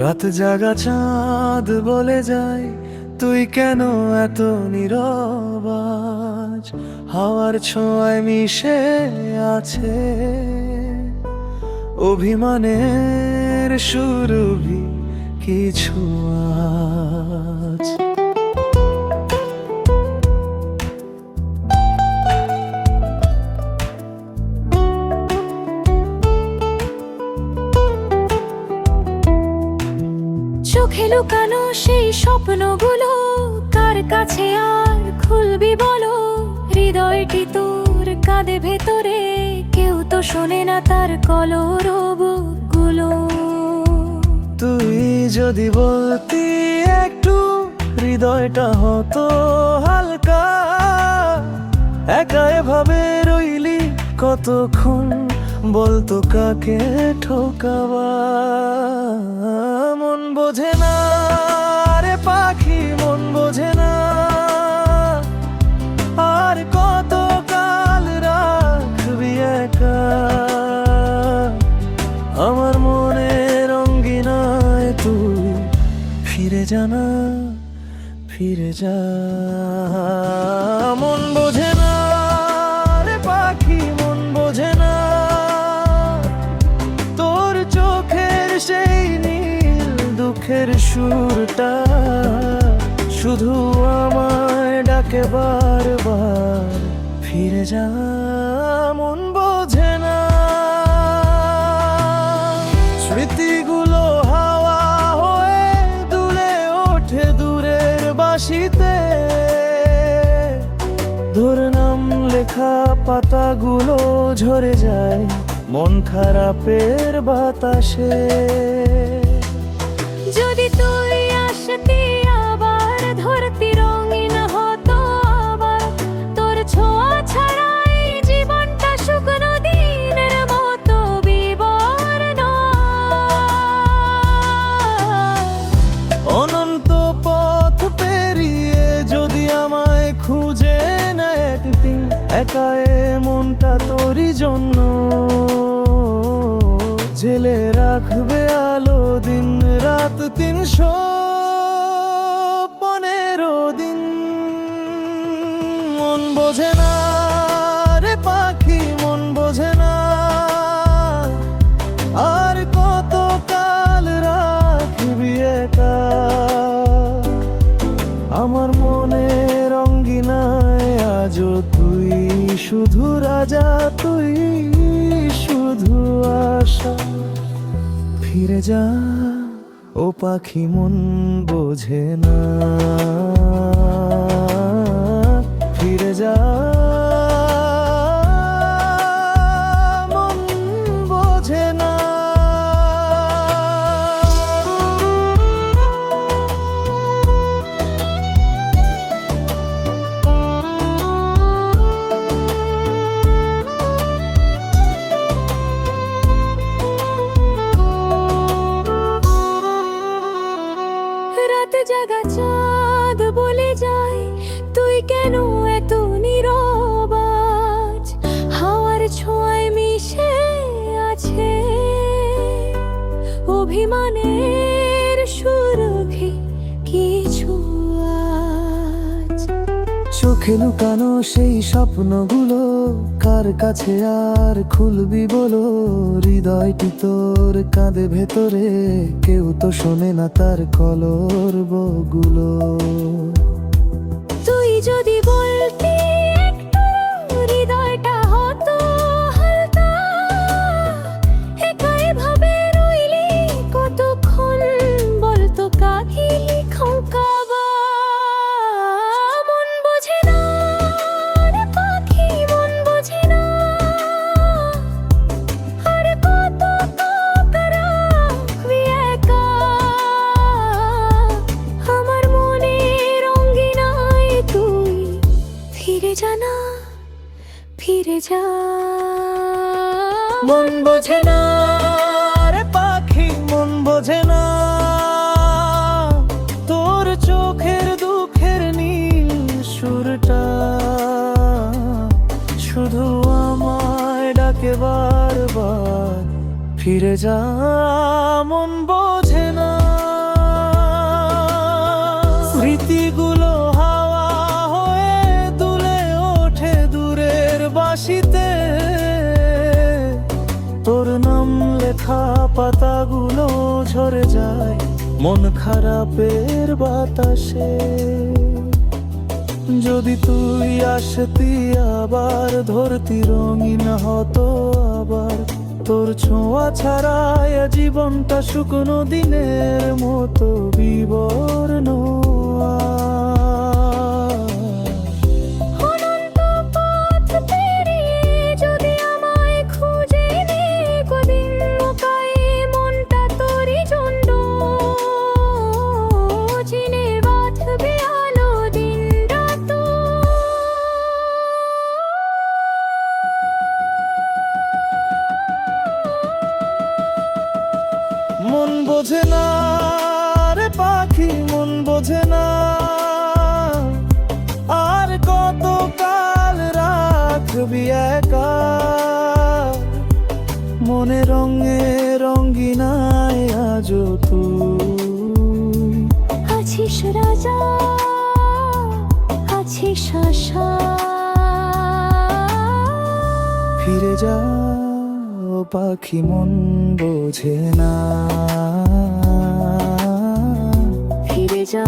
রাত জাগা চাঁদ বলে যাই তুই কেন এত নীরবাজ হাওয়ার ছোঁয়ায় মিশে আছে অভিমানের সুরভি কিছু আজ। চোখে লুকানো সেই স্বপ্নগুলো, কার কাছে আর খুলবি বলো? হৃদয়টি তোর কাঁদে ভেতরে, কেউ তো শোনে না তার কলরবগুলো তুই যদি বলতি একটু, হৃদয়টা হতো হালকা। একা এভাবে রইলি কতক্ষণ, বলতো কাকে ঠোকাবা? মন বোঝে না রে পাখি মন বোঝে না। আর কত কাল রাখবি একা। আমার মনে রঙ্গিনায় তুই ফিরে জানা ফিরে যা। মন শুধু আমায় ডাকে বারবার ফিরে যা, মন বোঝে না। স্মৃতিগুলো হাওয়া হয়ে দূরে ওঠে দূরের বাসিতে। ধরে নাম লেখা পাতাগুলো ঝরে যায় মন খারাপের বাতাসে। যদি তুই আসতি জন্য। জেলে রাখবে আলো দিন রাত তিনশো পনেরো দিন। মন বোঝে না রে পাখি, মন বোঝে না আর কত কাল রাখবি একা। আমার মনে রঙ্গিনায় আজও তুই শুধু রাজা তুই শুধু আশা। ফিরে যা ও পাখি মন বোঝে না। জাগা চাঁদ বলে যায়, তুই কেন এত নীরবাজ হাওয়ার ছোঁয়ায় মিশে আছে অভিমানের সুরভি কিছু চোখে লুকানো সেই স্বপ্নগুলো, কার কাছে আর খুলবি বলো? হৃদয়টি তোর কাঁদে ভেতরে কেউ তো শোনে না তার কলর বগুলো। তুই যদি বলতি ফিরে যা মন বোঝে না রে পাখি, মন বোঝে না। তোর চোখের দুঃখের নীল সুরটা শুধু আমায় ডাকে বারবার ফিরে যা। মন বোঝে না। স্মৃতিগুলো লেখা পাতাগুলো ঝরে যায়। মন খারাপের বাতাসে। যদি তুই আসতি আবার, ধরতি রঙিন হতো আবার। তোর ছোঁয়া ছাড়ায় জীবনটা শুকনো দিনের মতো বিবর্ণ বোঝে না রে পাখি মন বোঝে না। আর কত কাল রাখবি একা? মনে রঙে রঙ্গিনায় আজও তুই। আছিস রাজা আছিস আশা। ফিরে যাও পাখি মন বোঝে না। ফিরে যা